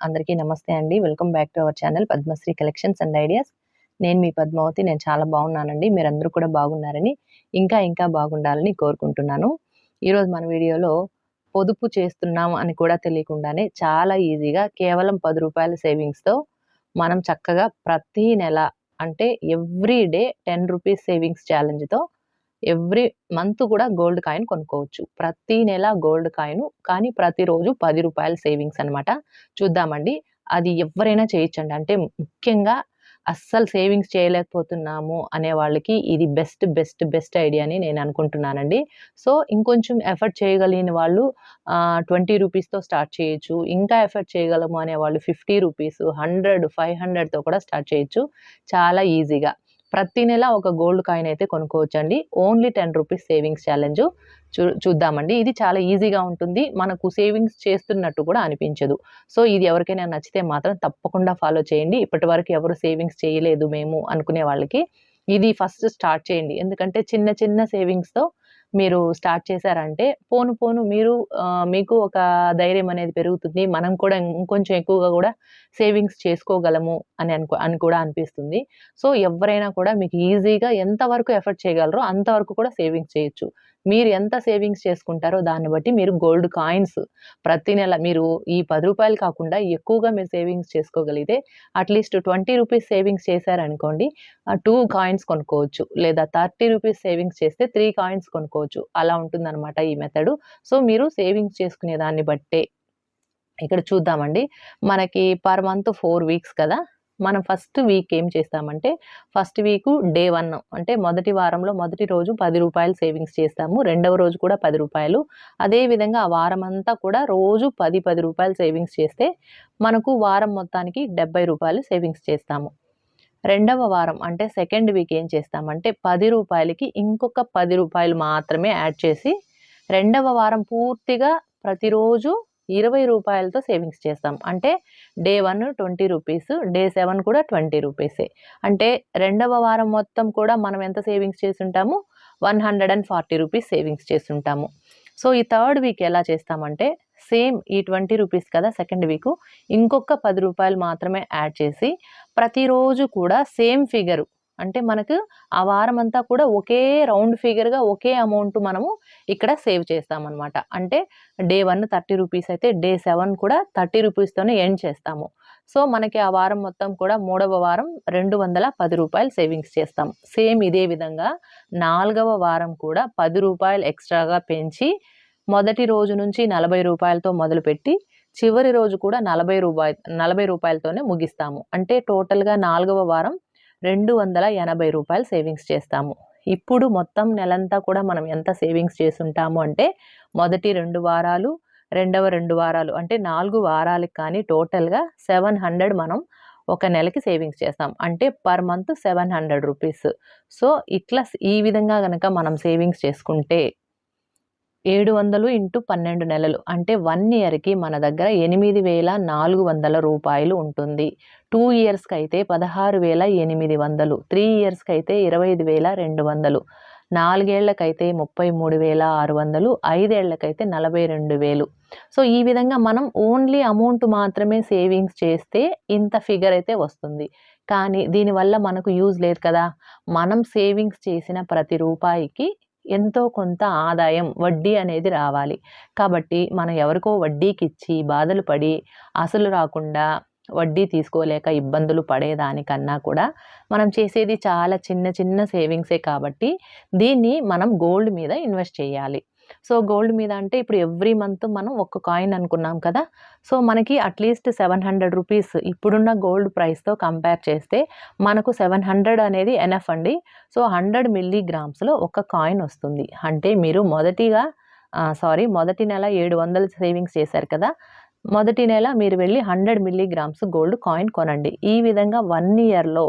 అందరికీ నమస్తే అండి. Welcome back to our channel Padmasri collections and ideas. నేను మీ పద్మావతి. నేను చాలా బాగున్నానండి. మీరందరూ కూడా బాగున్నారని ఇంకా ఇంకా బాగుండాలని కోరుకుంటున్నాను. ఈరోజు మన వీడియోలో పొదుపు చేస్తున్నాం అని కూడా తెలియకుండానే చాలా ఈజీగా కేవలం పది రూపాయల సేవింగ్స్తో మనం చక్కగా ప్రతి నెల అంటే every day ten rupees savings ఛాలెంజ్తో every month కూడా గోల్డ్ కాయిన్ కొనుక్కోవచ్చు. ప్రతి నెల గోల్డ్ కాయిన్ కానీ ప్రతిరోజు పది రూపాయల సేవింగ్స్ అనమాట చూద్దామండి. అది ఎవరైనా చేయొచ్చండి. అంటే ముఖ్యంగా అస్సలు సేవింగ్స్ చేయలేకపోతున్నాము అనే వాళ్ళకి ఇది బెస్ట్ బెస్ట్ బెస్ట్ ఐడియా అని నేను అనుకుంటున్నానండి. సో ఇంకొంచెం ఎఫర్ట్ చేయగలిగిన వాళ్ళు ట్వంటీ రూపీస్తో స్టార్ట్ చేయొచ్చు. ఇంకా ఎఫర్ట్ చేయగలము అనే వాళ్ళు ఫిఫ్టీ రూపీస్ హండ్రెడ్ ఫైవ్ హండ్రెడ్తో కూడా స్టార్ట్ చేయొచ్చు. చాలా ఈజీగా. ప్రతి నెల ఒక గోల్డ్ కాయిన్ అయితే కొనుక్కోవచ్చండి. Only ten rupees savings challenge చూ చూద్దామండి. ఇది చాలా ఈజీగా ఉంటుంది. మనకు సేవింగ్స్ చేస్తున్నట్టు కూడా అనిపించదు. సో ఇది ఎవరికైనా నచ్చితే మాత్రం తప్పకుండా ఫాలో చేయండి. ఇప్పటి వరకు ఎవరు సేవింగ్స్ చేయలేదు మేము అనుకునే వాళ్ళకి ఇది ఫస్ట్ స్టార్ట్ చేయండి. ఎందుకంటే చిన్న చిన్న సేవింగ్స్తో మీరు స్టార్ట్ చేశారంటే పోను పోను మీరు మీకు ఒక ధైర్యం అనేది పెరుగుతుంది. మనం కూడా ఇంకొంచెం ఎక్కువగా కూడా సేవింగ్స్ చేసుకోగలము అని అనుకో అని కూడా అనిపిస్తుంది. సో ఎవరైనా కూడా మీకు ఈజీగా ఎంతవరకు ఎఫర్ట్ చేయగలరో అంతవరకు కూడా సేవింగ్స్ చేయొచ్చు. మీరు ఎంత సేవింగ్స్ చేసుకుంటారో దాన్ని బట్టి మీరు గోల్డ్ కాయిన్స్ ప్రతి నెల మీరు ఈ పది రూపాయలు కాకుండా ఎక్కువగా మీరు సేవింగ్స్ చేసుకోగలిగితే at least twenty rupees savings చేశారనుకోండి టూ కాయిన్స్ కొనుక్కోవచ్చు. లేదా థర్టీ రూపీస్ సేవింగ్స్ చేస్తే త్రీ కాయిన్స్ కొనుక్కోవచ్చు. అలా ఉంటుందన్నమాట ఈ మెథడు. సో మీరు సేవింగ్స్ చేసుకునే దాన్ని బట్టే. ఇక్కడ చూద్దామండి. మనకి పర్ మంత్ ఫోర్ వీక్స్ కదా? మనం ఫస్ట్ వీక్ ఏం చేస్తామంటే ఫస్ట్ వీక్ డే వన్ అంటే మొదటి వారంలో మొదటి రోజు పది రూపాయలు సేవింగ్స్ చేస్తాము రెండవ రోజు కూడా పది రూపాయలు. అదేవిధంగా ఆ వారం అంతా కూడా రోజు పది పది రూపాయలు సేవింగ్స్ చేస్తే మనకు వారం మొత్తానికి డెబ్బై రూపాయలు సేవింగ్స్ చేస్తాము. రెండవ వారం అంటే సెకండ్ వీక్ ఏం చేస్తామంటే పది రూపాయలకి ఇంకొక పది రూపాయలు మాత్రమే యాడ్ చేసి రెండవ వారం పూర్తిగా ప్రతిరోజు ఇరవై రూపాయలతో సేవింగ్స్ చేస్తాం. అంటే day one twenty rupees day seven కూడా ట్వంటీ రూపీసే. అంటే రెండవ వారం మొత్తం కూడా మనం ఎంత savings చేసుంటాము one hundred and forty rupees savings చేస్తుంటాము. సో ఈ థర్డ్ వీక్ ఎలా చేస్తామంటే సేమ్ ఈ ట్వంటీ రూపీస్ కదా సెకండ్ వీక్. ఇంకొక పది రూపాయలు మాత్రమే యాడ్ చేసి ప్రతిరోజు కూడా సేమ్ ఫిగరు అంటే మనకు ఆ వారం అంతా కూడా ఒకే రౌండ్ ఫిగర్గా ఒకే అమౌంట్ మనము ఇక్కడ సేవ్ చేస్తామన్నమాట. అంటే డే వన్ థర్టీ రూపీస్ అయితే డే సెవెన్ కూడా థర్టీ రూపీస్తోనే ఎండ్ చేస్తాము. సో మనకి ఆ వారం మొత్తం కూడా మూడవ వారం రెండు వందల పది రూపాయలు సేవింగ్స్ చేస్తాం. సేమ్ ఇదే విధంగా నాలుగవ వారం కూడా పది రూపాయలు ఎక్స్ట్రాగా పెంచి మొదటి రోజు నుంచి నలభై రూపాయలతో మొదలుపెట్టి చివరి రోజు కూడా నలభై రూపాయ నలభై రూపాయలతోనే ముగిస్తాము. అంటే టోటల్గా నాలుగవ వారం రెండు వందల ఎనభై రూపాయలు సేవింగ్స్ చేస్తాము. ఇప్పుడు మొత్తం నెలంతా కూడా మనం ఎంత సేవింగ్స్ చేసుంటాము అంటే మొదటి రెండు వారాలు రెండవ రెండు వారాలు అంటే నాలుగు వారాలకు కానీ టోటల్గా సెవెన్ హండ్రెడ్ మనం ఒక నెలకి సేవింగ్స్ చేస్తాం. అంటే per month seven hundred rupees. So ఇట్లా ఈ విధంగా కనుక మనం సేవింగ్స్ చేసుకుంటే ఏడు వందలు ఇంటూ పన్నెండు నెలలు. అంటే వన్ ఇయర్కి మన దగ్గర ఎనిమిది వేల నాలుగు వందల రూపాయలు ఉంటుంది. టూ ఇయర్స్కి అయితే పదహారు వేల ఎనిమిది వందలు. త్రీ ఇయర్స్కి అయితే ఇరవై ఐదు వేల రెండు వందలు. నాలుగేళ్ళకైతే ముప్పై మూడు వేల ఆరు వందలు. ఐదేళ్ళకైతే నలభై రెండు వేలు. సో ఈ విధంగా మనం ఓన్లీ అమౌంట్ మాత్రమే సేవింగ్స్ చేస్తే ఇంత ఫిగర్ అయితే వస్తుంది. కానీ దీనివల్ల మనకు యూజ్ లేదు కదా. మనం సేవింగ్స్ చేసిన ప్రతి రూపాయికి ఎంతో కొంత ఆదాయం వడ్డీ అనేది రావాలి. కాబట్టి మనం ఎవరికో వడ్డీకి ఇచ్చి బాధలు పడి అసలు రాకుండా వడ్డీ తీసుకోలేక ఇబ్బందులు పడేదానికన్నా కూడా మనం చేసేది చాలా చిన్న చిన్న సేవింగ్సే కాబట్టి దీన్ని మనం గోల్డ్ మీద ఇన్వెస్ట్ చేయాలి. సో గోల్డ్ మీద అంటే ఇప్పుడు ఎవ్రీ మంత్ మనం ఒక్క కాయిన్ అనుకున్నాం కదా. సో మనకి at least seven hundred rupees ఇప్పుడున్న గోల్డ్ ప్రైస్తో కంపేర్ చేస్తే మనకు సెవెన్ హండ్రెడ్ అనేది ఎనఫ్ అండి. సో హండ్రెడ్ మిల్లీగ్రామ్స్లో ఒక కాయిన్ వస్తుంది. అంటే మీరు మొదటిగా సారీ మొదటి నెల ఏడు వందలు సేవింగ్స్ చేశారు కదా. మొదటి నెల మీరు వెళ్ళి హండ్రెడ్ మిల్లీగ్రామ్స్ గోల్డ్ కాయిన్ కొనండి. ఈ విధంగా వన్ ఇయర్లో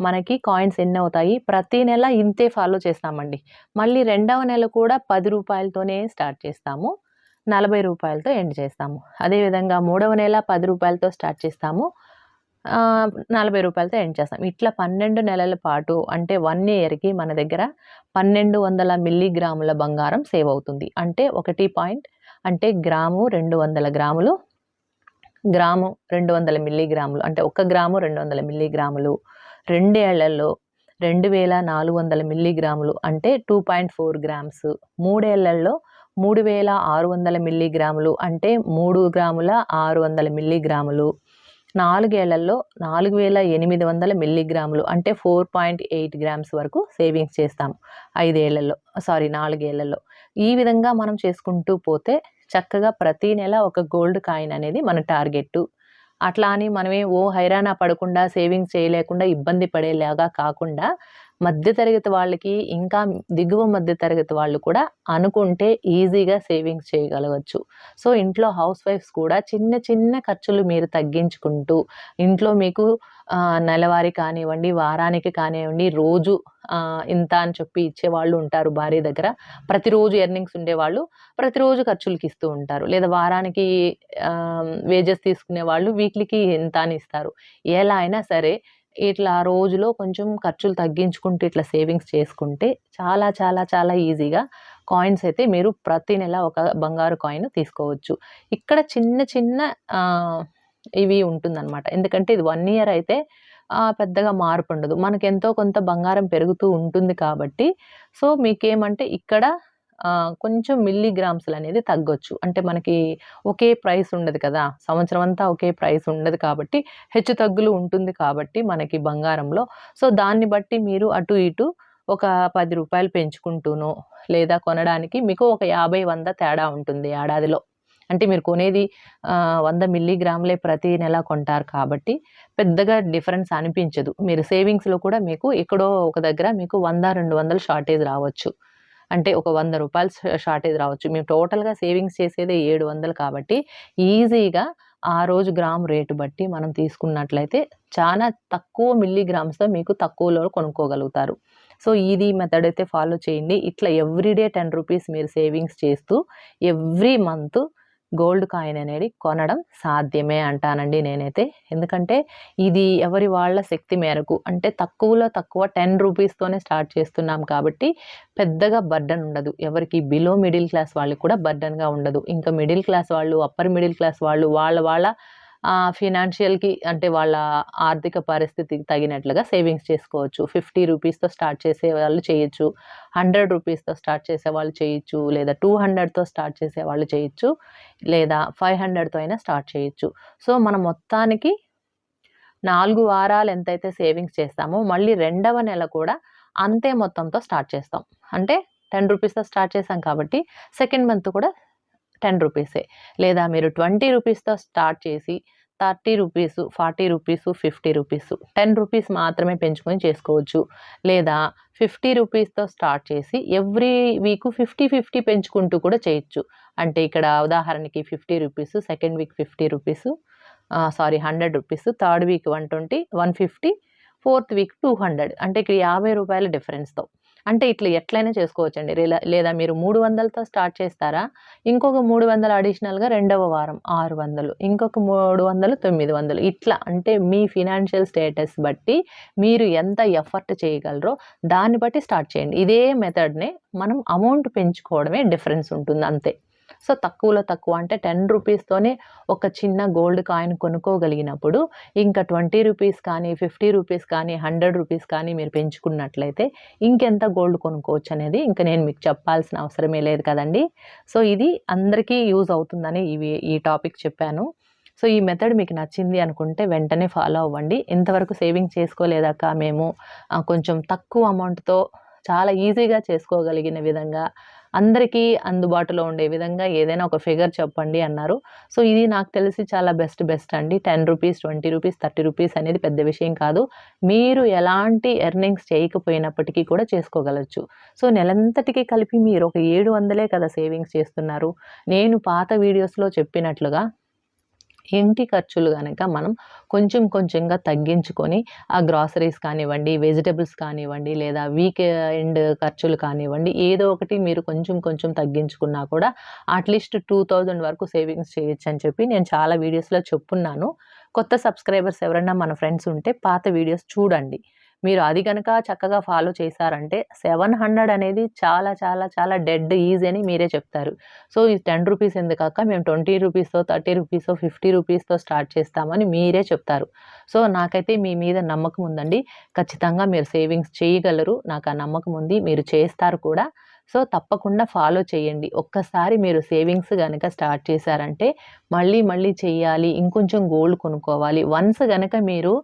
మనకి కాయిన్స్ ఎన్ని అవుతాయి. ప్రతి నెల ఇంతే ఫాలో చేస్తామండి. మళ్ళీ రెండవ నెల కూడా పది రూపాయలతోనే స్టార్ట్ చేస్తాము. నలభై రూపాయలతో ఎండ్ చేస్తాము. అదేవిధంగా మూడవ నెల పది రూపాయలతో స్టార్ట్ చేస్తాము. నలభై రూపాయలతో ఎండ్ చేస్తాం. ఇట్లా పన్నెండు నెలల పాటు అంటే వన్ ఇయర్కి మన దగ్గర పన్నెండు వందల మిల్లీగ్రాముల బంగారం సేవ్ అవుతుంది. అంటే ఒకటి పాయింట్ అంటే గ్రాము రెండు వందల గ్రాములు గ్రాము రెండు వందల మిల్లీగ్రాములు అంటే ఒక గ్రాము రెండు వందల మిల్లీగ్రాములు రెండేళ్ళలో రెండు వేల నాలుగు వందల మిల్లీగ్రాములు అంటే టూ పాయింట్ ఫోర్ గ్రామ్స్. మూడేళ్ళలో మూడు వేల ఆరు వందల మిల్లీగ్రాములు అంటే మూడు గ్రాముల ఆరు వందల మిల్లీగ్రాములు. నాలుగేళ్ళలో నాలుగు వేల ఎనిమిది వందల మిల్లీగ్రాములు అంటే ఫోర్ పాయింట్ ఎయిట్ గ్రామ్స్ వరకు సేవింగ్స్ చేస్తాము ఐదేళ్ళలో సారీ నాలుగేళ్ళలో. ఈ విధంగా మనం చేసుకుంటూ పోతే చక్కగా ప్రతి నెల ఒక గోల్డ్ కాయిన్ అనేది మన టార్గెట్ అట్లా అని మనమే ఓ హైరాణ పడకుండా సేవింగ్స్ చేయలేకుండా ఇబ్బంది పడేలాగా కాకుండా మధ్యతరగతి వాళ్ళకి ఇంకా దిగువ మధ్యతరగతి వాళ్ళు కూడా అనుకుంటే ఈజీగా సేవింగ్స్ చేయగలవచ్చు. సో ఇంట్లో హౌస్ వైఫ్స్ కూడా చిన్న చిన్న ఖర్చులు మీరు తగ్గించుకుంటూ ఇంట్లో మీకు నెలవారి కానివ్వండి వారానికి కానివ్వండి రోజు ఇంత అని చెప్పి ఇచ్చేవాళ్ళు ఉంటారు భార్య దగ్గర. ప్రతిరోజు ఎర్నింగ్స్ ఉండేవాళ్ళు ప్రతిరోజు ఖర్చులకి ఇస్తూ ఉంటారు. లేదా వారానికి వేజెస్ తీసుకునే వాళ్ళు వీక్లీకి ఇంత అని ఇస్తారు. ఎలా అయినా సరే ఇట్లా రోజులో కొంచెం ఖర్చులు తగ్గించుకుంటూ ఇట్లా సేవింగ్స్ చేసుకుంటే చాలా చాలా చాలా ఈజీగా కాయిన్స్ అయితే మీరు ప్రతి నెల ఒక బంగారు కాయిన్ తీసుకోవచ్చు. ఇక్కడ చిన్న చిన్న ఇవి ఉంటుందన్నమాట. ఎందుకంటే ఇది వన్ ఇయర్ అయితే పెద్దగా మార్పు ఉండదు. మనకు ఎంతో కొంత బంగారం పెరుగుతూ ఉంటుంది కాబట్టి. సో మీకేమంటే ఇక్కడ కొంచెం మిల్లీగ్రామ్స్లు అనేది తగ్గొచ్చు. అంటే మనకి ఒకే ప్రైస్ ఉండదు కదా. సంవత్సరం అంతా ఒకే ప్రైస్ ఉండదు కాబట్టి హెచ్చు తగ్గులు ఉంటుంది కాబట్టి మనకి బంగారంలో. సో దాన్ని బట్టి మీరు అటు ఇటు ఒక పది రూపాయలు పెంచుకుంటూనో లేదా కొనడానికి మీకు ఒక యాభై వంద తేడా ఉంటుంది ఏడాదిలో. అంటే మీరు కొనేది వంద మిల్లీగ్రాములే ప్రతి నెల కొంటారు కాబట్టి పెద్దగా డిఫరెన్స్ అనిపించదు. మీరు సేవింగ్స్లో కూడా మీకు ఎక్కడో ఒక దగ్గర మీకు వంద రెండు వందలు షార్టేజ్ రావచ్చు. అంటే ఒక వంద రూపాయలు షార్టేజ్ రావచ్చు. మేము టోటల్గా సేవింగ్స్ చేసేదే ఏడు వందలు కాబట్టి ఈజీగా ఆ రోజు గ్రామ్ రేటు బట్టి మనం తీసుకున్నట్లయితే చాలా తక్కువ మిల్లీగ్రామ్స్తో మీకు తక్కువలో కొనుక్కోగలుగుతారు. సో ఇది మెథడ్ అయితే ఫాలో చేయండి. ఇట్లా ఎవ్రీడే టెన్ రూపీస్ మీరు సేవింగ్స్ చేస్తూ ఎవ్రీ మంత్ గోల్డ్ కాయిన్ అనేది కొనడం సాధ్యమే అంటానండి నేనైతే. ఎందుకంటే ఇది ఎవరి వాళ్ళ శక్తి మేరకు అంటే తక్కువలో తక్కువ టెన్ రూపీస్తోనే స్టార్ట్ చేస్తున్నాం కాబట్టి పెద్దగా బర్డన్ ఉండదు. ఎవరికి బిలో మిడిల్ క్లాస్ వాళ్ళకి కూడా బర్డన్గా ఉండదు. ఇంకా మిడిల్ క్లాస్ వాళ్ళు అప్పర్ మిడిల్ క్లాస్ వాళ్ళు వాళ్ళ వాళ్ళ ఫినాన్షియల్కి అంటే వాళ్ళ ఆర్థిక పరిస్థితికి తగినట్లుగా సేవింగ్స్ చేసుకోవచ్చు. ఫిఫ్టీ రూపీస్తో స్టార్ట్ చేసే వాళ్ళు చేయొచ్చు. హండ్రెడ్ రూపీస్తో స్టార్ట్ చేసే వాళ్ళు చేయొచ్చు. లేదా టూ హండ్రెడ్తో స్టార్ట్ చేసే వాళ్ళు చేయొచ్చు. లేదా ఫైవ్ హండ్రెడ్తో అయినా స్టార్ట్ చేయొచ్చు. సో మన మొత్తానికి నాలుగు వారాలు ఎంతైతే సేవింగ్స్ చేస్తామో మళ్ళీ రెండవ నెల కూడా అంతే మొత్తంతో స్టార్ట్ చేస్తాం. అంటే టెన్ రూపీస్తో స్టార్ట్ చేసాం కాబట్టి సెకండ్ మంత్ కూడా టెన్ రూపీసే. లేదా మీరు ట్వంటీ రూపీస్తో స్టార్ట్ చేసి thirty rupees forty rupees fifty rupees ten rupees మాత్రమే పెంచుకొని చేసుకోవచ్చు. లేదా ఫిఫ్టీ రూపీస్తో స్టార్ట్ చేసి ఎవ్రీ వీక్ ఫిఫ్టీ ఫిఫ్టీ పెంచుకుంటూ కూడా చేయొచ్చు. అంటే ఇక్కడ ఉదాహరణకి fifty rupees second week fifty rupees sorry hundred rupees third week one twenty one fifty fourth week two hundred. అంటే ఇక్కడ యాభై రూపాయల డిఫరెన్స్తో. అంటే ఇట్లా ఎట్లయినా చేసుకోవచ్చండి. లేదా లేదా మీరు మూడు వందలతో స్టార్ట్ చేస్తారా? ఇంకొక మూడు వందలు అడిషనల్గా రెండవ వారం ఆరు వందలు ఇంకొక మూడు వందలు తొమ్మిది వందలు. ఇట్లా అంటే మీ ఫినాన్షియల్ స్టేటస్ బట్టి మీరు ఎంత ఎఫర్ట్ చేయగలరో దాన్ని బట్టి స్టార్ట్ చేయండి. ఇదే మెథడ్నే మనం అమౌంట్ పెంచుకోవడమే డిఫరెన్స్ ఉంటుంది అంతే. సో తక్కువలో తక్కువ అంటే టెన్ రూపీస్తోనే ఒక చిన్న గోల్డ్ కాయిన్ కొనుక్కోగలిగినప్పుడు ఇంకా ట్వంటీ రూపీస్ కానీ ఫిఫ్టీ రూపీస్ కానీ హండ్రెడ్ రూపీస్ కానీ మీరు పెంచుకున్నట్లయితే ఇంకెంత గోల్డ్ కొనుక్కోవచ్చు అనేది ఇంకా నేను మీకు చెప్పాల్సిన అవసరమే లేదు కదండి. సో ఇది అందరికీ యూజ్ అవుతుందని ఇవి ఈ టాపిక్ చెప్పాను. సో ఈ మెథడ్ మీకు నచ్చింది అనుకుంటే వెంటనే ఫాలో అవ్వండి. ఇంతవరకు సేవింగ్ చేసుకోలేదాక మేము కొంచెం తక్కువ అమౌంట్తో చాలా ఈజీగా చేసుకోగలిగిన విధంగా అందరికీ అందుబాటులో ఉండే విధంగా ఏదైనా ఒక ఫిగర్ చెప్పండి అన్నారు. సో ఇది నాకు తెలిసి చాలా బెస్ట్ బెస్ట్ అండి. Ten rupees twenty rupees thirty rupees అనేది పెద్ద విషయం కాదు. మీరు ఎలాంటి ఎర్నింగ్స్ చేయకపోయినప్పటికీ కూడా చేసుకోగలచ్చు. సో నెలంతటికి కలిపి మీరు ఒక ఏడు వందలే కదా సేవింగ్స్ చేస్తున్నారు. నేను పాత వీడియోస్లో చెప్పినట్లుగా ఇంటి ఖర్చులు కనుక మనం కొంచెం కొంచెంగా తగ్గించుకొని ఆ గ్రాసరీస్ కానివ్వండి వెజిటబుల్స్ కానివ్వండి లేదా వీక్ ఎండ్ ఖర్చులు కానివ్వండి ఏదో ఒకటి మీరు కొంచెం కొంచెం తగ్గించుకున్నా కూడా అట్లీస్ట్ టూ థౌజండ్ వరకు సేవింగ్స్ చేయొచ్చు అని చెప్పి నేను చాలా వీడియోస్లో చెప్పున్నాను. కొత్త సబ్స్క్రైబర్స్ ఎవరైనా మన ఫ్రెండ్స్ ఉంటే పాత వీడియోస్ చూడండి. మీరు అది కనుక చక్కగా ఫాలో చేశారంటే సెవెన్ హండ్రెడ్ అనేది చాలా చాలా చాలా డెడ్ ఈజీ అని మీరే చెప్తారు. సో ఈ టెన్ రూపీస్ ఎందుకాక మేము ట్వంటీ రూపీస్తో థర్టీ రూపీస్తో ఫిఫ్టీ రూపీస్తో స్టార్ట్ చేస్తామని మీరే చెప్తారు. సో నాకైతే మీ మీద నమ్మకం ఉందండి. ఖచ్చితంగా మీరు సేవింగ్స్ చేయగలరు. నాకు ఆ నమ్మకం ఉంది. మీరు చేస్తారు కూడా. సో తప్పకుండా ఫాలో చేయండి. ఒక్కసారి మీరు సేవింగ్స్ కనుక స్టార్ట్ చేశారంటే మళ్ళీ మళ్ళీ చేయాలి ఇంకొంచెం గోల్డ్ కొనుక్కోవాలి. వన్స్ కనుక మీరు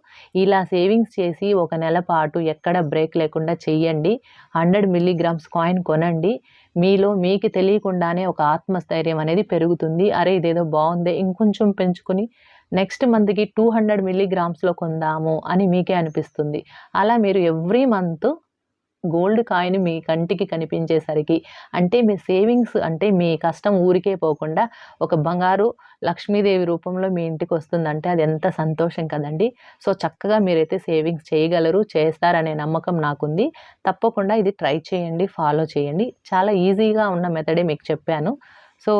ఇలా సేవింగ్స్ చేసి ఒక నెల పాటు ఎక్కడ బ్రేక్ లేకుండా చెయ్యండి హండ్రెడ్ మిల్లీగ్రామ్స్ కాయిన్ కొనండి. మీలో మీకు తెలియకుండానే ఒక ఆత్మస్థైర్యం అనేది పెరుగుతుంది. అరే ఇదేదో బాగుందే ఇంకొంచెం పెంచుకుని నెక్స్ట్ మంత్కి టూ హండ్రెడ్ మిల్లీగ్రామ్స్లో కొందాము అని మీకే అనిపిస్తుంది. అలా మీరు ఎవ్రీ మంత్ గోల్డ్ కాయిన్ మీ కంటికి కనిపించేసరికి అంటే మీ సేవింగ్స్ అంటే మీ కష్టం ఊరికే పోకుండా ఒక బంగారు లక్ష్మీదేవి రూపంలో మీ ఇంటికి వస్తుందంటే అది ఎంత సంతోషం కదండి. సో చక్కగా మీరైతే సేవింగ్స్ చేయగలరు చేస్తారనే నమ్మకం నాకుంది. తప్పకుండా ఇది ట్రై చేయండి ఫాలో చేయండి. చాలా ఈజీగా ఉన్న మెథడే మీకు చెప్పాను. సో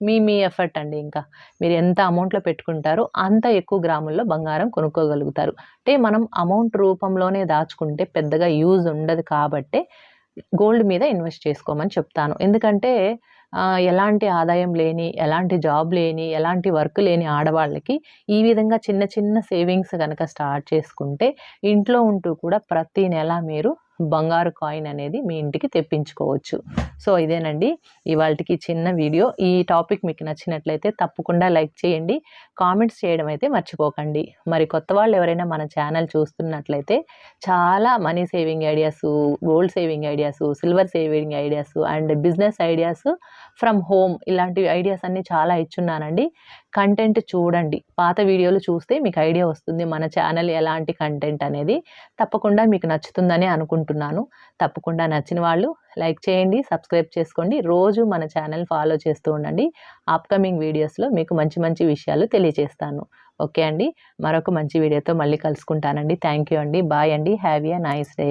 మీ మీ ఎఫర్ట్ అండి ఇంకా. మీరు ఎంత అమౌంట్లో పెట్టుకుంటారో అంత ఎక్కువ గ్రాముల్లో బంగారం కొనుక్కోగలుగుతారు. అంటే మనం అమౌంట్ రూపంలోనే దాచుకుంటే పెద్దగా యూజ్ ఉండదు కాబట్టే గోల్డ్ మీద ఇన్వెస్ట్ చేసుకోమని చెప్తాను. ఎందుకంటే ఎలాంటి ఆదాయం లేని ఎలాంటి జాబ్ లేని ఎలాంటి వర్క్ లేని ఆడవాళ్ళకి ఈ విధంగా చిన్న చిన్న సేవింగ్స్ కనుక స్టార్ట్ చేసుకుంటే ఇంట్లో ఉంటూ కూడా ప్రతి నెల మీరు బంగారు కాయిన్ అనేది మీ ఇంటికి తెప్పించుకోవచ్చు. సో ఇదేనండి ఇవాళకి చిన్న వీడియో. ఈ టాపిక్ మీకు నచ్చినట్లయితే తప్పకుండా లైక్ చేయండి. కామెంట్స్ చేయడం అయితే మర్చిపోకండి. మరి కొత్త వాళ్ళు ఎవరైనా మన ఛానల్ చూస్తున్నట్లయితే చాలా money saving ideas gold saving ideas silver saving ideas and business ideas from home ఇలాంటి ఐడియాస్ అన్నీ చాలా ఇచ్చున్నానండి. కంటెంట్ చూడండి. పాత వీడియోలు చూస్తే మీకు ఐడియా వస్తుంది మన ఛానల్ ఎలాంటి కంటెంట్ అనేది. తప్పకుండా మీకు నచ్చుతుందని అనుకుంటున్నాను. తప్పకుండా నచ్చిన వాళ్ళు లైక్ చేయండి సబ్స్క్రైబ్ చేసుకోండి. రోజు మన ఛానల్ ఫాలో చేస్తూ ఉండండి. అప్కమింగ్ వీడియోస్లో మీకు మంచి మంచి విషయాలు తెలియజేస్తాను. ఓకే అండి. మరొక మంచి వీడియోతో మళ్ళీ కలుసుకుంటానండి. థ్యాంక్ యూ అండి. బాయ్ అండి. Have a nice day